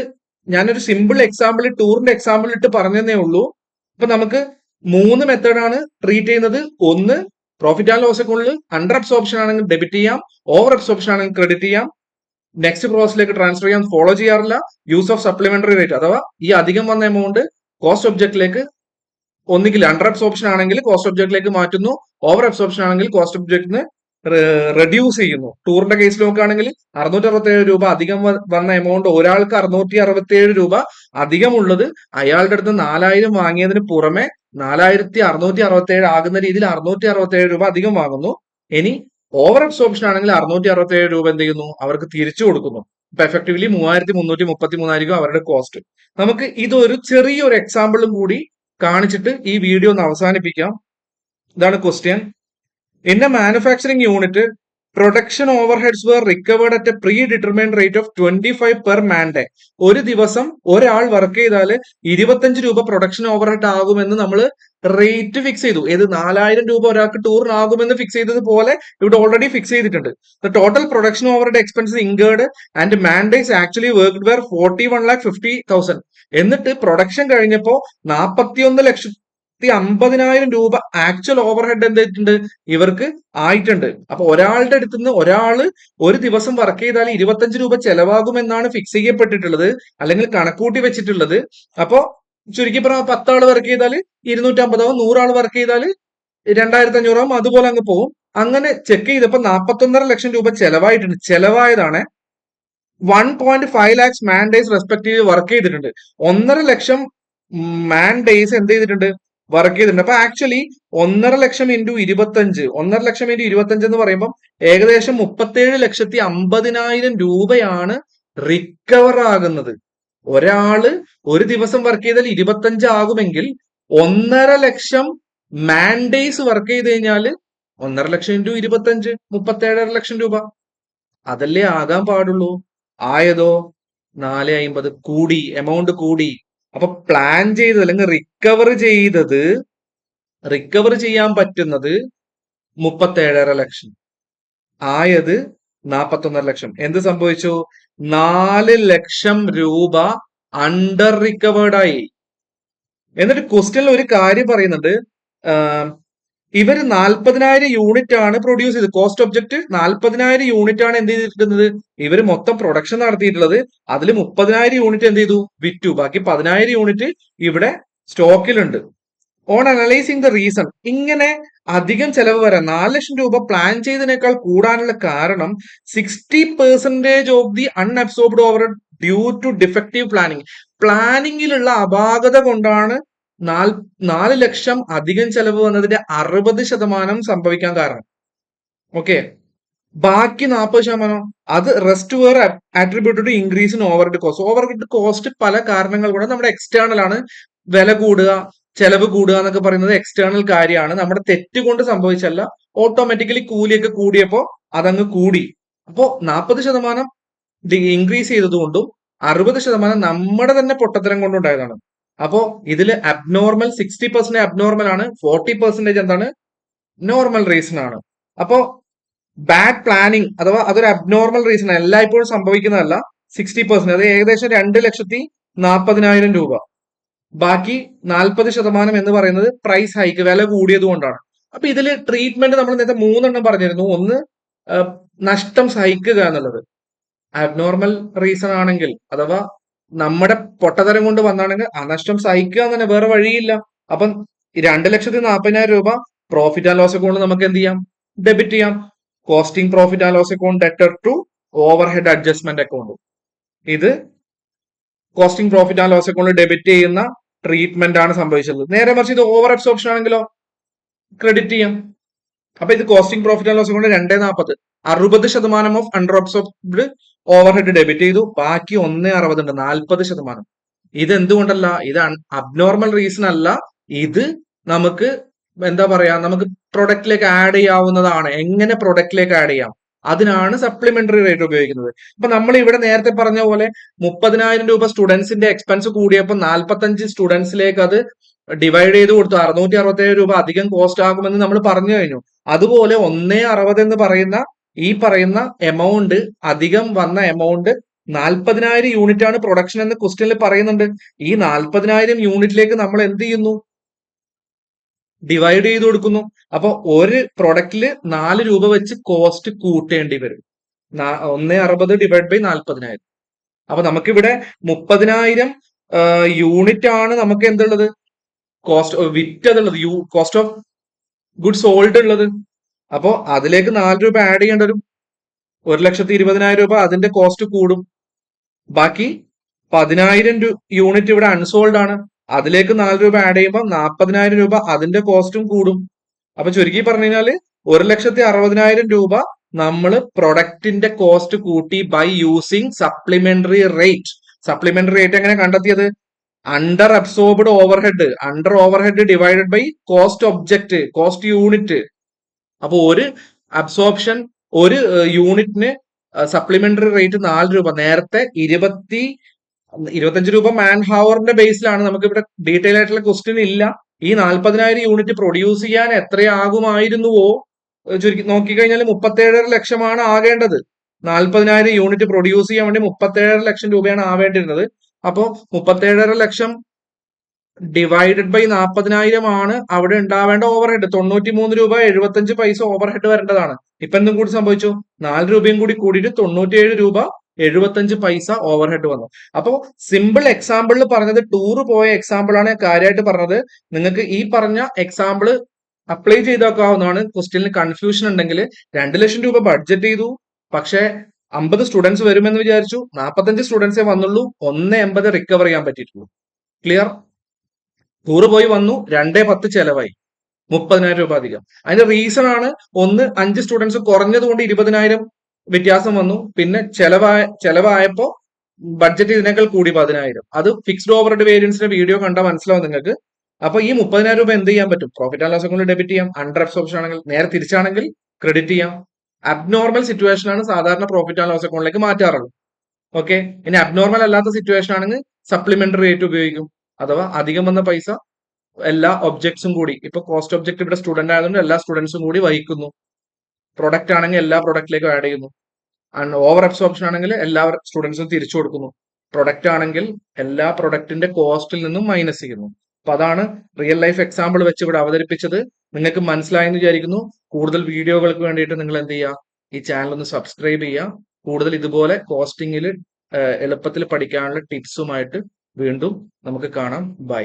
ഞാനൊരു സിമ്പിൾ എക്സാമ്പിൾ ടൂറിന്റെ എക്സാമ്പിൾ ഇട്ട് പറഞ്ഞതേ ഉള്ളൂ. അപ്പൊ നമുക്ക് മൂന്ന് മെത്തേഡാണ് ട്രീറ്റ് ചെയ്യുന്നത്. ഒന്ന് പ്രോഫിറ്റ് ആൻഡ് ലോസ് അക്കൗണ്ടിൽ അണ്ടർ അബ്സോർപ്ഷൻ ആണെങ്കിൽ ഡെബിറ്റ് ചെയ്യാം ഓവർ അബ്സോർപ്ഷൻ ആണെങ്കിൽ ക്രെഡിറ്റ് ചെയ്യാം. നെക്സ്റ്റ് പ്രോസസ്സിലേക്ക് ട്രാൻസ്ഫർ ചെയ്യാൻ ഫോളോ ചെയ്യാറില്ല. യൂസ് ഓഫ് സപ്ലിമെന്ററി റേറ്റ് അഥവാ ഈ അധികം വന്ന എമൗണ്ട് കോസ്റ്റ് ഒബ്ജക്റ്റിലേക്ക് ഒന്നുകിൽ അണ്ടർ അബ്സോർപ്ഷൻ ആണെങ്കിൽ കോസ്റ്റ് ഒബ്ജക്റ്റിലേക്ക് മാറ്റുന്നു ഓവർ അബ്സോർപ്ഷൻ ആണെങ്കിൽ കോസ്റ്റ് ഒബ്ജക്റ്റിന് റെഡ്യൂസ് ചെയ്യുന്നു. ടൂറിന്റെ കേസ് നോക്കുകയാണെങ്കിൽ അറുന്നൂറ്റി അറുപത്തേഴ് രൂപ അധികം വന്ന എമൗണ്ട് ഒരാൾക്ക് അറുന്നൂറ്റി അറുപത്തേഴ് രൂപ അധികമുള്ളത് അയാളുടെ അടുത്ത് നാലായിരം വാങ്ങിയതിന് പുറമെ നാലായിരത്തി അറുന്നൂറ്റി അറുപത്തി ഏഴ് ആകുന്ന രീതിയിൽ അറുന്നൂറ്റി അറുപത്തി ഏഴ് രൂപ അധികം വാങ്ങുന്നു. ഇനി ഓവർ അബ്സോർപ്ഷൻ ആണെങ്കിൽ അറുന്നൂറ്റി അറുപത്തി ഏഴ് രൂപ എന്ത് ചെയ്യുന്നു? അവർക്ക് തിരിച്ചു കൊടുക്കുന്നു. ഇപ്പൊ എഫക്റ്റീവ്ലി മൂവായിരത്തി മുന്നൂറ്റി മുപ്പത്തി മൂന്നായിരിക്കും അവരുടെ കോസ്റ്റ് നമുക്ക് ഇതൊരു ചെറിയൊരു എക്സാമ്പിളും കൂടി കാണിച്ചിട്ട് ഈ വീഡിയോ ഒന്ന് അവസാനിപ്പിക്കാം. ഇതാണ് question in manufacturing unit production over heads were recovered at a predetermined rate of twenty five per man day ഒരു ദിവസം ഒരാൾ വർക്ക് ചെയ്താൽ ഇരുപത്തഞ്ച് രൂപ പ്രൊഡക്ഷൻ ഓവർ ഹെഡ് ആകുമെന്ന് നമ്മൾ റേറ്റ് ഫിക്സ് ചെയ്തു. ഏത് നാലായിരം രൂപ ഒരാൾക്ക് ടൂറിനാകുമെന്ന് ഫിക്സ് ചെയ്തതുപോലെ ഇവിടെ ഓൾറെഡി ഫിക്സ് ചെയ്തിട്ടുണ്ട്. The total production over head expense incurred and man days actually worked were forty one lakh fifty thousand എന്നിട്ട് പ്രൊഡക്ഷൻ കഴിഞ്ഞപ്പോ നാൽപ്പത്തിയൊന്ന് ലക്ഷത്തി അമ്പതിനായിരം രൂപ ആക്ച്വൽ ഓവർ ഹെഡ് എന്തായിട്ടുണ്ട് ഇവർക്ക് ആയിട്ടുണ്ട്. അപ്പൊ ഒരാളുടെ അടുത്ത് നിന്ന് ഒരാൾ ഒരു ദിവസം വർക്ക് ചെയ്താൽ ഇരുപത്തഞ്ച് രൂപ ചെലവാകുമെന്നാണ് ഫിക്സ് ചെയ്യപ്പെട്ടിട്ടുള്ളത്. അല്ലെങ്കിൽ കണക്കൂട്ടി വെച്ചിട്ടുള്ളത്. അപ്പോ ചുരുക്കി പറഞ്ഞാൽ പത്താൾ വർക്ക് ചെയ്താൽ ഇരുന്നൂറ്റമ്പതാവും നൂറാൾ വർക്ക് ചെയ്താൽ രണ്ടായിരത്തി അഞ്ഞൂറാവും അതുപോലെ അങ്ങ് പോകും. അങ്ങനെ ചെക്ക് ചെയ്തപ്പോ നാപ്പത്തൊന്നര ലക്ഷം രൂപ ചെലവായിട്ടുണ്ട്. ചെലവായതാണ് one point five lakhs man days respective work ചെയ്തിട്ടുണ്ട്. ഒന്നര ലക്ഷം മാൻ ഡേയ്സ് എന്ത് ചെയ്തിട്ടുണ്ട്? വർക്ക് ചെയ്തിട്ടുണ്ട്. അപ്പൊ ആക്ച്വലി ഒന്നര ലക്ഷം ഇന്റു ഇരുപത്തഞ്ച് ഒന്നര ലക്ഷം ഇന്റു ഇരുപത്തഞ്ച് എന്ന് പറയുമ്പോൾ ഏകദേശം മുപ്പത്തേഴ് ലക്ഷത്തി അമ്പതിനായിരം രൂപയാണ് റിക്കവർ ആകുന്നത്. ഒരാൾ ഒരു ദിവസം വർക്ക് ചെയ്താൽ ഇരുപത്തഞ്ച് ആകുമെങ്കിൽ ഒന്നര ലക്ഷം മാൻഡേസ് വർക്ക് ചെയ്ത് കഴിഞ്ഞാൽ ഒന്നര ലക്ഷം ഇന്റു ഇരുപത്തഞ്ച് മുപ്പത്തേഴര ലക്ഷം രൂപ. അതല്ലേ ആകാൻ പാടുള്ളൂ? ആയതോ? നാല് അമ്പത് കൂടി എമൗണ്ട് കൂടി. അപ്പൊ പ്ലാൻ ചെയ്തത് അല്ലെങ്കിൽ റിക്കവർ ചെയ്തത് റിക്കവർ ചെയ്യാൻ പറ്റുന്നത് മുപ്പത്തേഴര ലക്ഷം. ആയത് നാപ്പത്തൊന്നര ലക്ഷം. എന്ത് സംഭവിച്ചു? നാല് ലക്ഷം രൂപ അണ്ടർ റിക്കവേർഡായി എന്നിട്ട് ക്വസ്റ്റ്യനിൽ ഒരു കാര്യം പറയുന്നുണ്ട്. ആം, ഇവർ നാൽപ്പതിനായിരം യൂണിറ്റ് ആണ് പ്രൊഡ്യൂസ് ചെയ്തത്. കോസ്റ്റ് ഒബ്ജക്ട് നാൽപ്പതിനായിരം യൂണിറ്റ് ആണ് എന്ത് ചെയ്തിട്ടുള്ളത്? ഇവർ മൊത്തം പ്രൊഡക്ഷൻ നടത്തിയിട്ടുള്ളത്. അതിൽ മുപ്പതിനായിരം യൂണിറ്റ് എന്ത് ചെയ്തു? വിറ്റു. ബാക്കി പതിനായിരം യൂണിറ്റ് ഇവിടെ സ്റ്റോക്കിലുണ്ട്. ഓൺ അനലൈസിങ് ദ റീസൺ ഇങ്ങനെ അധികം ചെലവ് വരാൻ നാല് ലക്ഷം രൂപ പ്ലാൻ ചെയ്തതിനേക്കാൾ കൂടാനുള്ള കാരണം sixty percentage of the unabsorbed over due to defective planning പ്ലാനിങ്ങിലുള്ള അപാകത കൊണ്ടാണ് നാല് നാല് ലക്ഷം അധികം ചെലവ് വന്നതിന്റെ അറുപത് ശതമാനം സംഭവിക്കാൻ കാരണം. ഓക്കെ ബാക്കി നാൽപ്പത് ശതമാനം അത് rest were attributed increase in overhead cost overhead cost പല കാരണങ്ങൾ കൊണ്ട് നമ്മുടെ എക്സ്റ്റേണൽ ആണ് വില കൂടുക ചെലവ് കൂടുക എന്നൊക്കെ പറയുന്നത് എക്സ്റ്റേണൽ കാര്യമാണ്. നമ്മുടെ തെറ്റ് കൊണ്ട് സംഭവിച്ചല്ല ഓട്ടോമാറ്റിക്കലി കൂലിയൊക്കെ കൂടിയപ്പോ അതങ്ങ് കൂടി. അപ്പോ നാൽപ്പത് ശതമാനം ഇൻക്രീസ് ചെയ്തതുകൊണ്ടും അറുപത് ശതമാനം നമ്മുടെ തന്നെ പൊട്ടത്തരം കൊണ്ടുണ്ടായതാണ് അപ്പോ ഇതിൽ അബ്നോർമൽ സിക്സ്റ്റി പെർസെന്റ് അബ്നോർമൽ ആണ് ഫോർട്ടി പെർസെന്റേജ് എന്താണ്? നോർമൽ റീസൺ ആണ്. അപ്പോ ബാഡ് പ്ലാനിങ് അഥവാ അതൊരു അബ്നോർമൽ റീസൺ എല്ലായ്പ്പോഴും സംഭവിക്കുന്നതല്ല സിക്സ്റ്റി പെർസെന്റ് അത് ഏകദേശം രണ്ട് ലക്ഷത്തി നാൽപ്പതിനായിരം രൂപ. ബാക്കി നാൽപ്പത് ശതമാനം എന്ന് പറയുന്നത് പ്രൈസ് ഹൈക്ക് വില കൂടിയത് കൊണ്ടാണ്. അപ്പൊ ഇതിൽ ട്രീറ്റ്മെന്റ് നമ്മൾ നേരത്തെ മൂന്നെണ്ണം പറഞ്ഞിരുന്നു. ഒന്ന് നഷ്ടം സഹിക്കുക എന്നുള്ളത്. അബ്നോർമൽ റീസൺ ആണെങ്കിൽ അഥവാ നമ്മുടെ പൊട്ടതരം കൊണ്ട് വന്നാണെങ്കിൽ ആ നഷ്ടം സഹിക്കുക എന്ന് തന്നെ വേറെ വഴിയില്ല. അപ്പം രണ്ട് ലക്ഷത്തി നാൽപ്പതിനായിരം രൂപ പ്രോഫിറ്റ് ആൻഡ് ലോസ് അക്കൗണ്ട് നമുക്ക് എന്ത് ചെയ്യാം? ഡെബിറ്റ് ചെയ്യാം. Costing profit and loss account debtor to overhead adjustment account ഇത് costing profit and loss account debit ചെയ്യുന്ന ട്രീറ്റ്മെന്റ് ആണ് സംഭവിച്ചത് നേരെ മറിച്ച് ഇത് ഓവർ അബ്സോർപ്ഷൻ ആണെങ്കിലോ? ക്രെഡിറ്റ് ചെയ്യാം. അപ്പൊ ഇത് costing profit and loss account രണ്ടേ നാൽപ്പത്. അറുപത് ശതമാനം of under absorbed overhead debit ചെയ്തു. ബാക്കി ഒന്നേ അറുപത് ഉണ്ട് നാൽപ്പത് ശതമാനം. ഇത് എന്തുകൊണ്ടല്ല ഇത് അബ്നോർമൽ റീസൺ അല്ല. ഇത് നമുക്ക് എന്താ പറയാ? നമുക്ക് പ്രൊഡക്റ്റിലേക്ക് ആഡ് ചെയ്യാവുന്നതാണ്. എങ്ങനെ പ്രൊഡക്റ്റിലേക്ക് ആഡ് ചെയ്യാം? അതിനാണ് സപ്ലിമെന്ററി റേറ്റ് ഉപയോഗിക്കുന്നത്. ഇപ്പൊ നമ്മൾ ഇവിടെ നേരത്തെ പറഞ്ഞ പോലെ മുപ്പതിനായിരം രൂപ സ്റ്റുഡൻസിന്റെ എക്സ്പെൻസ് കൂടിയപ്പോൾ നാൽപ്പത്തഞ്ച് സ്റ്റുഡൻസിലേക്ക് അത് ഡിവൈഡ് ചെയ്ത് കൊടുത്തു. അറുന്നൂറ്റി അറുപത്തേഴ് രൂപ അധികം കോസ്റ്റ് ആകുമെന്ന് നമ്മൾ പറഞ്ഞു കഴിഞ്ഞു. അതുപോലെ ഒന്നേ അറുപത് എന്ന് പറയുന്ന ഈ പറയുന്ന എമൗണ്ട് അധികം വന്ന എമൗണ്ട് നാൽപ്പതിനായിരം യൂണിറ്റ് ആണ് പ്രൊഡക്ഷൻ എന്ന് ക്വസ്റ്റ്യനിൽ പറയുന്നുണ്ട്. ഈ നാൽപ്പതിനായിരം യൂണിറ്റിലേക്ക് നമ്മൾ എന്ത് ചെയ്യുന്നു? ഡിവൈഡ് ചെയ്ത് കൊടുക്കുന്നു. അപ്പൊ ഒരു പ്രൊഡക്റ്റിൽ നാല് രൂപ വെച്ച് കോസ്റ്റ് കൂട്ടേണ്ടി വരും. ഒന്ന് അറുപത് ഡിവൈഡ് ബൈ നാൽപ്പതിനായിരം അപ്പൊ നമുക്കിവിടെ മുപ്പതിനായിരം യൂണിറ്റ് ആണ് നമുക്ക് എന്തുള്ളത്? കോസ്റ്റ് വിറ്റ് അതുള്ളത്. കോസ്റ്റ് ഓഫ് ഗുഡ്സ് സോൾഡ് ഉള്ളത്. അപ്പോ അതിലേക്ക് നാല് രൂപ ആഡ് ചെയ്യേണ്ട ഒരു ഒരു ലക്ഷത്തി ഇരുപതിനായിരം രൂപ അതിന്റെ കോസ്റ്റ് കൂടും. ബാക്കി പതിനായിരം യൂണിറ്റ് ഇവിടെ അൺസോൾഡ് ആണ്. അതിലേക്ക് നാല് രൂപ ആഡ് ചെയ്യുമ്പോൾ നാൽപ്പതിനായിരം രൂപ അതിന്റെ കോസ്റ്റും കൂടും. അപ്പൊ ചുരുക്കി പറഞ്ഞു കഴിഞ്ഞാൽ ഒരു ലക്ഷത്തി അറുപതിനായിരം രൂപ നമ്മൾ പ്രൊഡക്റ്റിന്റെ കോസ്റ്റ് കൂട്ടി by using supplementary rate supplementary rate എങ്ങനെ കണ്ടെത്തിയത്? Under absorbed overhead under overhead divided by cost object cost unit അപ്പൊ ഒരു അബ്സോർപ്ഷൻ ഒരു യൂണിറ്റിന് സപ്ലിമെന്ററി റേറ്റ് നാല് രൂപ. നേരത്തെ ഇരുപത്തി ഇരുപത്തഞ്ച് രൂപ മാൻ ഹവറിന്റെ ബേസിലാണ് നമുക്ക് ഇവിടെ ഡീറ്റെയിൽ ആയിട്ടുള്ള ക്വസ്റ്റ്യൻ ഇല്ല. ഈ നാൽപ്പതിനായിരം യൂണിറ്റ് പ്രൊഡ്യൂസ് ചെയ്യാൻ എത്രയാകുമായിരുന്നുവോ? ചുരുക്കി നോക്കിക്കഴിഞ്ഞാൽ മുപ്പത്തേഴര ലക്ഷമാണ് ആകേണ്ടത്. നാൽപ്പതിനായിരം യൂണിറ്റ് പ്രൊഡ്യൂസ് ചെയ്യാൻ വേണ്ടി മുപ്പത്തേഴര ലക്ഷം രൂപയാണ് ആവേണ്ടിരുന്നത് അപ്പോൾ മുപ്പത്തേഴര ലക്ഷം ഡിവൈഡഡ് ബൈ നാൽപ്പതിനായിരം ആണ് അവിടെ ഉണ്ടാവേണ്ട ഓവർ ഹെഡ് തൊണ്ണൂറ്റി മൂന്ന് രൂപ എഴുപത്തഞ്ച് പൈസ ഓവർ ഹെഡ് വരേണ്ടതാണ്. ഇപ്പൊ എന്തും കൂടി സംഭവിച്ചു? നാല് രൂപയും കൂടി കൂടിയിട്ട് തൊണ്ണൂറ്റിയേഴ് രൂപ എഴുപത്തഞ്ച് പൈസ ഓവർ ഹെഡ് വന്നു. അപ്പോ സിമ്പിൾ എക്സാമ്പിളിൽ പറഞ്ഞത് ടൂർ പോയ എക്സാമ്പിൾ ആണ് കാര്യമായിട്ട് പറഞ്ഞത്. നിങ്ങൾക്ക് ഈ പറഞ്ഞ എക്സാമ്പിൾ അപ്ലൈ ചെയ്താക്കാവുന്നതാണ്. ക്വസ്റ്റ്യനിൽ കൺഫ്യൂഷൻ ഉണ്ടെങ്കിൽ രണ്ട് ലക്ഷം രൂപ ബഡ്ജറ്റ് ചെയ്തു. പക്ഷേ അമ്പത് സ്റ്റുഡൻസ് വരുമെന്ന് വിചാരിച്ചു. നാൽപ്പത്തഞ്ച് സ്റ്റുഡൻസേ വന്നുള്ളൂ. ഒന്ന് എൺപത് റിക്കവർ ചെയ്യാൻ പറ്റിയിട്ടുള്ളൂ. ക്ലിയർ ടൂർ പോയി വന്നു രണ്ടേ പത്ത് ചെലവായി. മുപ്പതിനായിരം രൂപ അധികം. അതിന്റെ റീസൺ ആണ് ഒന്ന് അഞ്ച് സ്റ്റുഡൻസ് കുറഞ്ഞത് കൊണ്ട് ഇരുപതിനായിരം വ്യത്യാസം വന്നു. പിന്നെ ചെലവായ ചെലവായപ്പോ ബഡ്ജറ്റ് ഇതിനേക്കാൾ കൂടി പതിനായിരം. അത് ഫിക്സ്ഡ് ഓവർ വേരിയൻസിന്റെ വീഡിയോ കണ്ടാൽ മനസ്സിലാവും നിങ്ങൾക്ക്. അപ്പൊ ഈ മുപ്പതിനായിരം രൂപ എന്ത് ചെയ്യാൻ പറ്റും? പ്രോഫിറ്റ് ആൻഡ് ലോസ് അക്കൗണ്ടിൽ ഡെബിറ്റ് ചെയ്യാം അണ്ടർ അബ്സോർപ്ഷൻ ആണെങ്കിൽ നേരെ തിരിച്ചാണെങ്കിൽ ക്രെഡിറ്റ് ചെയ്യാം. അബ്നോർമൽ സിറ്റുവേഷൻ ആണ് സാധാരണ പ്രോഫിറ്റ് ആൻഡ് ലോസ് അക്കൗണ്ടിലേക്ക് മാറ്റാറുള്ളത്. ഓക്കെ ഇനി അബ്നോർമൽ അല്ലാത്ത സിറ്റുവേഷൻ ആണെങ്കിൽ സപ്ലിമെന്ററി റേറ്റ് ഉപയോഗിക്കും. അഥവാ അധികം വന്ന പൈസ എല്ലാ ഒബ്ജക്ട്സും കൂടി ഇപ്പൊ കോസ്റ്റ് ഒബ്ജക്ട് ഇവിടെ സ്റ്റുഡന്റ് ആയതുകൊണ്ട് എല്ലാ സ്റ്റുഡൻസും കൂടി വഹിക്കുന്നു. പ്രൊഡക്റ്റ് ആണെങ്കിൽ എല്ലാ പ്രൊഡക്റ്റിലേക്കും ആഡ് ചെയ്യുന്നു. ആൻഡ് ഓവർ അബ്സോർപ്ഷൻ ആണെങ്കിൽ എല്ലാ സ്റ്റുഡൻസും തിരിച്ചു കൊടുക്കുന്നു. പ്രൊഡക്റ്റ് ആണെങ്കിൽ എല്ലാ പ്രൊഡക്റ്റിന്റെ കോസ്റ്റിൽ നിന്നും മൈനസ് ചെയ്യുന്നു. അപ്പൊ അതാണ് റിയൽ ലൈഫ് എക്സാമ്പിൾ വെച്ച് ഇവിടെ അവതരിപ്പിച്ചത്. നിങ്ങൾക്ക് മനസ്സിലായെന്ന് വിചാരിക്കുന്നു. കൂടുതൽ വീഡിയോകൾക്ക് വേണ്ടിയിട്ട് നിങ്ങൾ എന്ത് ചെയ്യുക? ഈ ചാനൽ ഒന്ന് സബ്സ്ക്രൈബ് ചെയ്യുക. കൂടുതൽ ഇതുപോലെ കോസ്റ്റിംഗിൽ എളുപ്പത്തിൽ പഠിക്കാനുള്ള ടിപ്സുമായിട്ട് വീണ്ടും നമുക്ക് കാണാം. ബൈ